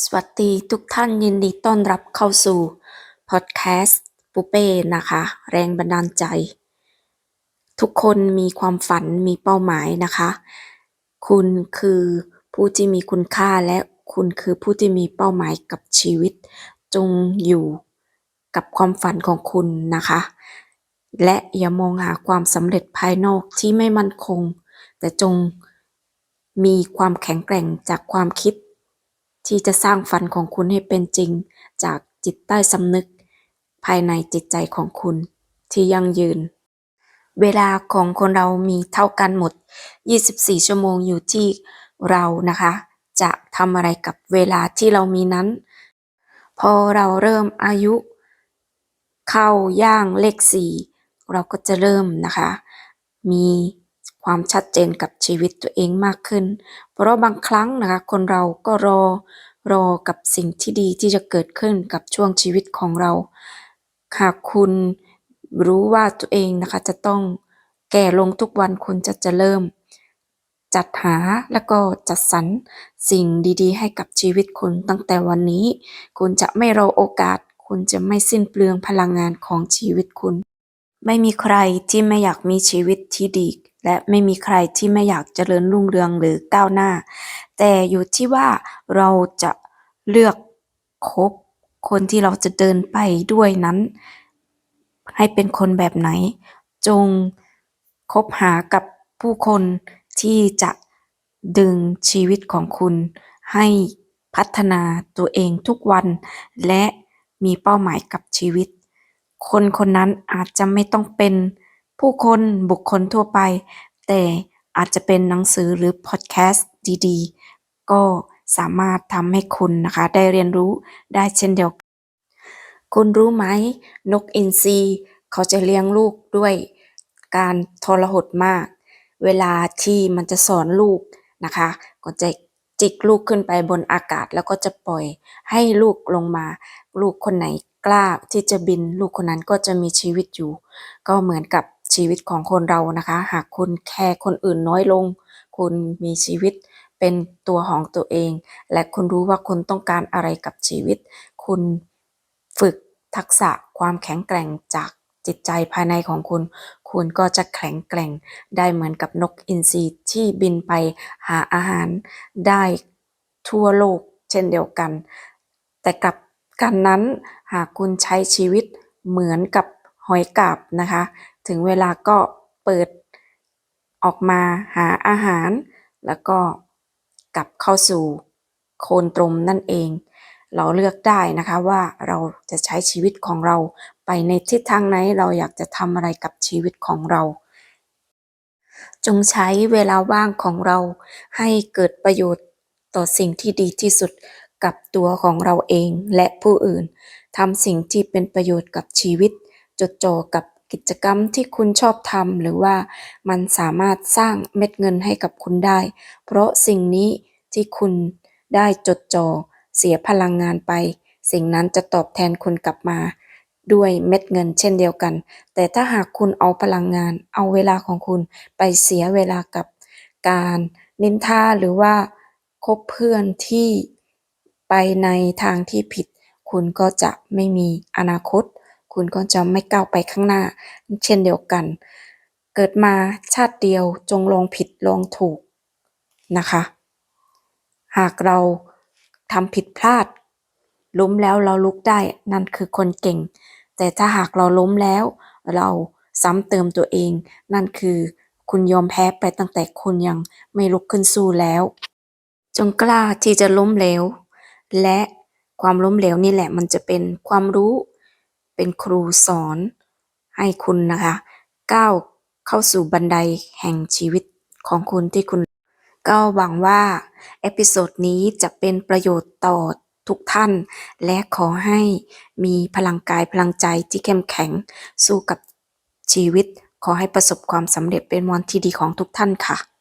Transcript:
สวัสดีทุกท่านยินดีต้อนรับเข้าสู่พอดแคสต์ปูเป้นะคะ แรงบันดาลใจ ทุกคนมีความฝันมีเป้าหมายนะคะ คุณคือผู้ที่มีคุณค่าและคุณคือผู้ที่มีเป้าหมายกับชีวิต จงอยู่กับความฝันของคุณนะคะ และอย่ามองหาความสำเร็จภายนอกที่ไม่มั่นคง แต่จงมีความแข็งแกร่งจากความคิด ที่จะสร้างฝันของคุณให้เป็นจริง จากจิตใต้สำนึก ภายในจิตใจของคุณที่ยั่งยืน เวลาของคนเรามีเท่ากันหมด 24 ชั่วโมงอยู่ที่เรานะคะ จะทำอะไรกับเวลาที่เรามีนั้น พอเราเริ่มอายุ เข้าย่างเลขสี่เราก็จะเริ่มนะคะ มี ความชัดเจนกับชีวิตตัวเองมากขึ้น เพราะบางครั้งนะคะคนเราก็รอรอกับสิ่งที่ดีที่จะเกิดขึ้นกับช่วงชีวิตของเรา หากคุณรู้ว่าตัวเองนะคะจะต้องแก่ลงทุกวันคุณจะจะเริ่ม จัดหาแล้วก็จัดสรรสิ่งดีๆ ให้กับชีวิตคุณตั้งแต่วันนี้ คุณจะไม่รอโอกาส คุณจะไม่สิ้นเปลืองพลังงานของชีวิตคุณ ไม่มีใครที่ไม่อยากมีชีวิตที่ดี และไม่มีใครที่ไม่อยากเจริญรุ่งเรืองหรือก้าวหน้า แต่อยู่ที่ว่าเราจะเลือกคบคนที่เราจะเดินไปด้วยนั้น ให้เป็นคนแบบไหน จงคบหากับผู้คนที่จะดึงชีวิตของคุณให้พัฒนาตัวเองทุกวัน และมีเป้าหมายกับชีวิต คนคนนั้นอาจจะไม่ต้องเป็น ผู้คนบุคคลทั่วไป แต่อาจจะเป็นหนังสือหรือพอดแคสต์ดีๆ ก็สามารถทำให้คุณนะคะ ได้เรียนรู้ได้เช่นเดียวกันคุณรู้ไหม นกอินทรีเขาจะเลี้ยงลูกด้วยการทรหดมาก เวลาที่มันจะสอนลูกนะคะ ก็จะจิกลูกขึ้นไปบนอากาศแล้วก็จะปล่อยให้ลูกลงมา ลูกคนไหนกล้าที่จะบิน ลูกคนนั้นก็จะมีชีวิตอยู่ ก็เหมือนกับ ชีวิตของคนเรานะคะ หากคุณแคร์คนอื่นน้อยลง คุณมีชีวิตเป็นตัวของตัวเอง และคุณรู้ว่าคุณต้องการอะไรกับชีวิต คุณฝึกทักษะความแข็งแกร่งจากจิตใจภายในของคุณ คุณก็จะแข็งแกร่งได้เหมือนกับนกอินทรีที่บินไปหาอาหารได้ทั่วโลกเช่นเดียวกัน แต่กับกันนั้นหากคุณใช้ชีวิตเหมือนกับหอยกาบนะคะ ถึงเวลาก็เปิดออกมาหาอาหาร แล้วก็กลับเข้าสู่โคนตรมนั่นเอง เราเลือกได้นะคะว่าเราจะใช้ชีวิตของเราไปในทิศทางไหนเราอยากจะทำอะไรกับชีวิตของเรา จงใช้เวลาว่างของเราให้เกิดประโยชน์ต่อสิ่งที่ดีที่สุดกับตัวของเราเองและผู้อื่นทำสิ่งที่เป็นประโยชน์กับชีวิต จดจ่อกับ กิจกรรมที่คุณชอบทำหรือว่ามันสามารถสร้างเม็ดเงินให้กับคุณได้ เพราะสิ่งนี้ที่คุณได้จดจ่อเสียพลังงานไป สิ่งนั้นจะตอบแทนคุณกลับมา ด้วยเม็ดเงินเช่นเดียวกัน แต่ถ้าหากคุณเอาพลังงาน เอาเวลาของคุณไปเสียเวลากับการนินทาหรือว่าคบเพื่อนที่ไปในทางที่ผิด คุณก็จะไม่มีอนาคต คุณก็จะไม่ก้าวไปข้างหน้า เช่นเดียวกัน เกิดมาชาติเดียวจงลองผิดลองถูกนะคะ หากเราทำผิดพลาด ล้มแล้วเราลุกได้นั่นคือคนเก่ง แต่ถ้าหากเราล้มแล้ว เราซ้ำเติมตัวเอง นั่นคือคุณยอมแพ้ไปตั้งแต่คุณยังไม่ลุกขึ้นสู้แล้ว จงกล้าที่จะล้มเหลวและความล้มเหลวนี่แหละมันจะเป็นความรู้ เป็นครูสอนให้คุณนะคะก้าวเข้าสู่บันไดแห่งชีวิตของคุณที่คุณ ก็หวังว่า เอพิโซดนี้จะเป็นประโยชน์ต่อทุกท่าน และขอให้มีพลังกายพลังใจที่เข้มแข็งสู้กับชีวิต ขอให้ประสบความสำเร็จเป็นวันที่ดีของทุกท่านค่ะ